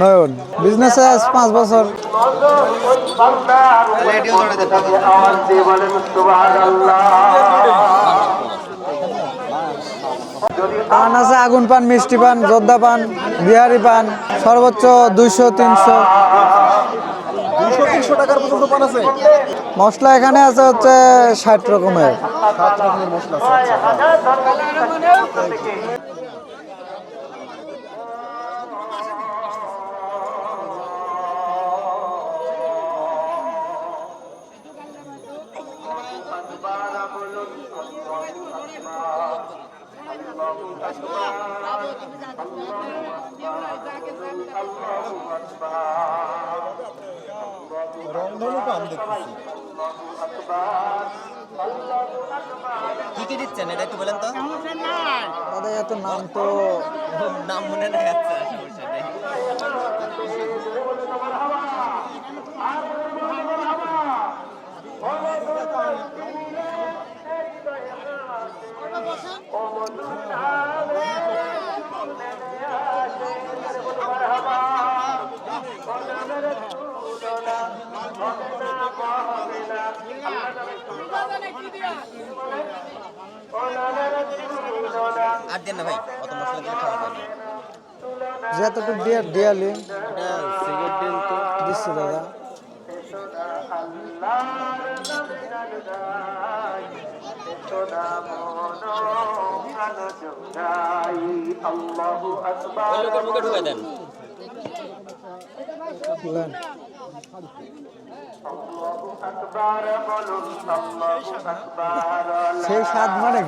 নয়ন business পাঁচ বছর। পান আছে, আগুন পান, মিষ্টি পান, যোদ্ধা পান, বিহারি পান, সর্বোচ্চ দুইশো, তিনশো। টাকার পর্যন্ত পান আছে? মশলা এখানে আছে হচ্ছে ষাট রকমের। সাত রকমের মশলা আছে দেখতেছি। কি কি দিচ্ছেন? এটা একটু বলেন তো। দাদা এত নাম তো নাম মনে নাই আচ্ছা আর দেন না ভাই অত মশলা দিয়ে খাওয়া যাবে যতটুকু দিয়ে দিয়ালি এটা সিগারেট দেন তো দিচ্ছি দাদা। ওই লোকের সেই স্বাদ মানে